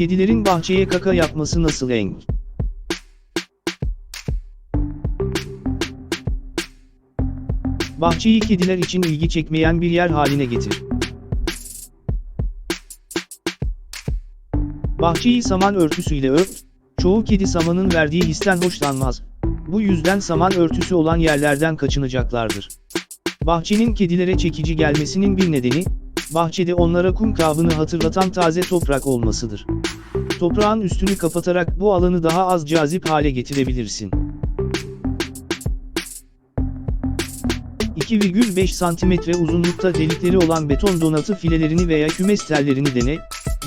Kedilerin bahçeye kaka yapması nasıl enk? Bahçeyi kediler için ilgi çekmeyen bir yer haline getir. Bahçeyi saman örtüsüyle ört, çoğu kedi samanın verdiği histen hoşlanmaz. Bu yüzden saman örtüsü olan yerlerden kaçınacaklardır. Bahçenin kedilere çekici gelmesinin bir nedeni, bahçede onlara kum kabını hatırlatan taze toprak olmasıdır. Toprağın üstünü kapatarak bu alanı daha az cazip hale getirebilirsin. 2,5 cm uzunlukta delikleri olan beton donatı filelerini veya kümes tellerini dene,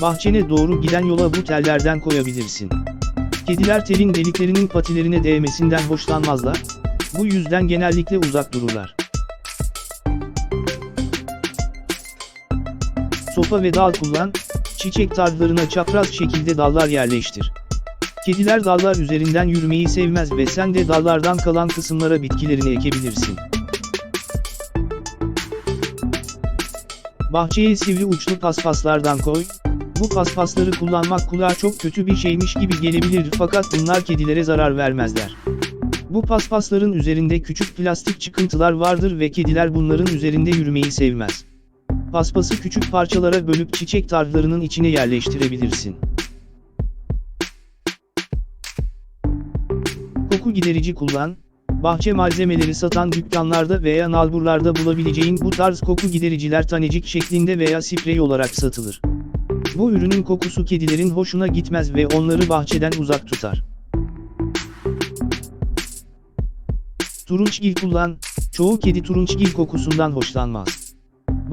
bahçene doğru giden yola bu tellerden koyabilirsin. Kediler telin deliklerinin patilerine değmesinden hoşlanmazlar, bu yüzden genellikle uzak dururlar. Sopa ve dal kullan, çiçek tarlalarına çapraz şekilde dallar yerleştir. Kediler dallar üzerinden yürümeyi sevmez ve sen de dallardan kalan kısımlara bitkilerini ekebilirsin. Bahçeye sivri uçlu paspaslardan koy. Bu paspasları kullanmak kulağa çok kötü bir şeymiş gibi gelebilir fakat bunlar kedilere zarar vermezler. Bu paspasların üzerinde küçük plastik çıkıntılar vardır ve kediler bunların üzerinde yürümeyi sevmez. Paspası küçük parçalara bölüp çiçek tarhlarının içine yerleştirebilirsin. Koku giderici kullan. Bahçe malzemeleri satan dükkanlarda veya nalburlarda bulabileceğin bu tarz koku gidericiler tanecik şeklinde veya sprey olarak satılır. Bu ürünün kokusu kedilerin hoşuna gitmez ve onları bahçeden uzak tutar. Turunçgil kullan, çoğu kedi turunçgil kokusundan hoşlanmaz.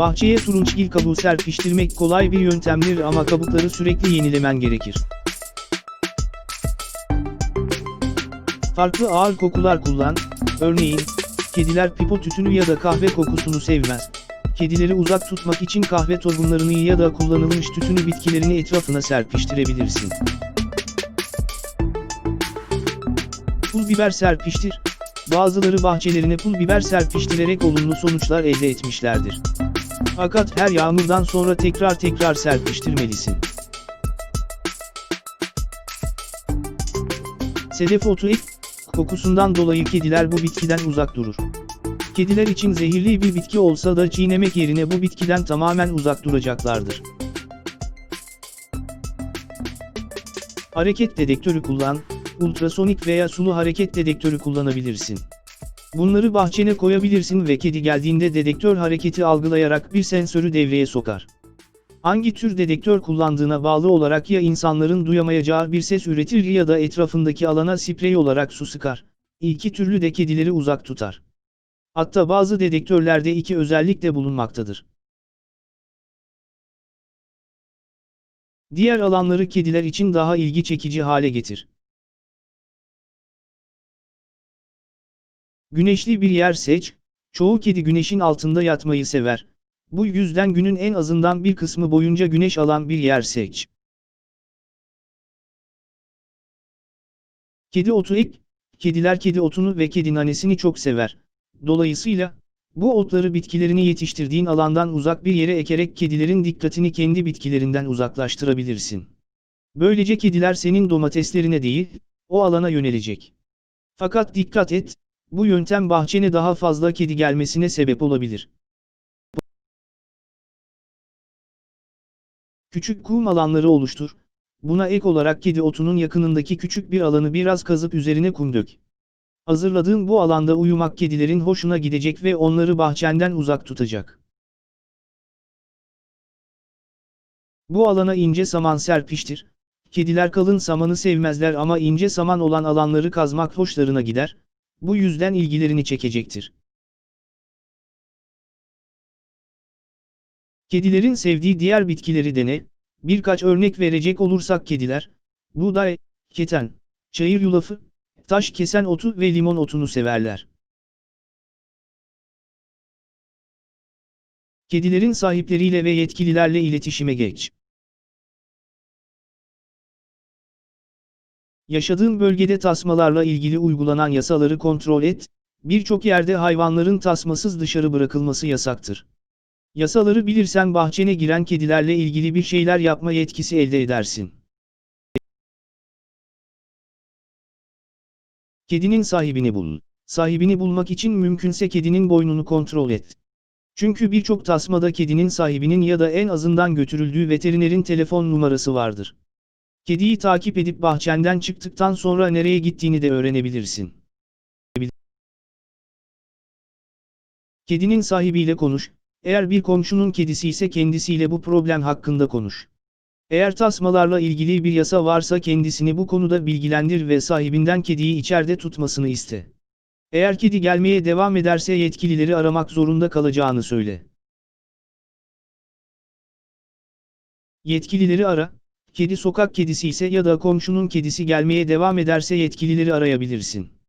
Bahçeye turunçgil kabuğu serpiştirmek kolay bir yöntemdir ama kabukları sürekli yenilemen gerekir. Farklı ağır kokular kullan, örneğin, kediler pipo tütünü ya da kahve kokusunu sevmez. Kedileri uzak tutmak için kahve tohumlarını ya da kullanılmış tütünü bitkilerini etrafına serpiştirebilirsin. Pul biber serpiştir. Bazıları bahçelerine pul biber serpiştirerek olumlu sonuçlar elde etmişlerdir. Fakat her yağmurdan sonra tekrar tekrar serpiştirmelisin. Sedef otu ek, kokusundan dolayı kediler bu bitkiden uzak durur. Kediler için zehirli bir bitki olsa da çiğnemek yerine bu bitkiden tamamen uzak duracaklardır. Hareket dedektörü kullan, ultrasonik veya sulu hareket dedektörü kullanabilirsin. Bunları bahçene koyabilirsin ve kedi geldiğinde dedektör hareketi algılayarak bir sensörü devreye sokar. Hangi tür dedektör kullandığına bağlı olarak ya insanların duyamayacağı bir ses üretir ya da etrafındaki alana sprey olarak su sıkar. İki türlü de kedileri uzak tutar. Hatta bazı dedektörlerde iki özellik de bulunmaktadır. Diğer alanları kediler için daha ilgi çekici hale getir. Güneşli bir yer seç, çoğu kedi güneşin altında yatmayı sever. Bu yüzden günün en azından bir kısmı boyunca güneş alan bir yer seç. Kedi otu ek, kediler kedi otunu ve kedi nanesini çok sever. Dolayısıyla, bu otları bitkilerini yetiştirdiğin alandan uzak bir yere ekerek kedilerin dikkatini kendi bitkilerinden uzaklaştırabilirsin. Böylece kediler senin domateslerine değil, o alana yönelecek. Fakat dikkat et, bu yöntem bahçene daha fazla kedi gelmesine sebep olabilir. Küçük kum alanları oluştur. Buna ek olarak kedi otunun yakınındaki küçük bir alanı biraz kazıp üzerine kum dök. Hazırladığın bu alanda uyumak kedilerin hoşuna gidecek ve onları bahçenden uzak tutacak. Bu alana ince saman serpiştir. Kediler kalın samanı sevmezler ama ince saman olan alanları kazmak hoşlarına gider. Bu yüzden ilgilerini çekecektir. Kedilerin sevdiği diğer bitkileri dene. Birkaç örnek verecek olursak kediler, buğday, keten, çayır yulafı, taş kesen otu ve limon otunu severler. Kedilerin sahipleriyle ve yetkililerle iletişime geç. Yaşadığın bölgede tasmalarla ilgili uygulanan yasaları kontrol et, birçok yerde hayvanların tasmasız dışarı bırakılması yasaktır. Yasaları bilirsen bahçene giren kedilerle ilgili bir şeyler yapma yetkisi elde edersin. Kedinin sahibini bul. Sahibini bulmak için mümkünse kedinin boynunu kontrol et. Çünkü birçok tasmada kedinin sahibinin ya da en azından götürüldüğü veterinerin telefon numarası vardır. Kediyi takip edip bahçenden çıktıktan sonra nereye gittiğini de öğrenebilirsin. Kedinin sahibiyle konuş, eğer bir komşunun kedisi ise kendisiyle bu problem hakkında konuş. Eğer tasmalarla ilgili bir yasa varsa kendisini bu konuda bilgilendir ve sahibinden kediyi içeride tutmasını iste. Eğer kedi gelmeye devam ederse yetkilileri aramak zorunda kalacağını söyle. Yetkilileri ara, kedi sokak kedisi ise ya da komşunun kedisi gelmeye devam ederse yetkilileri arayabilirsin.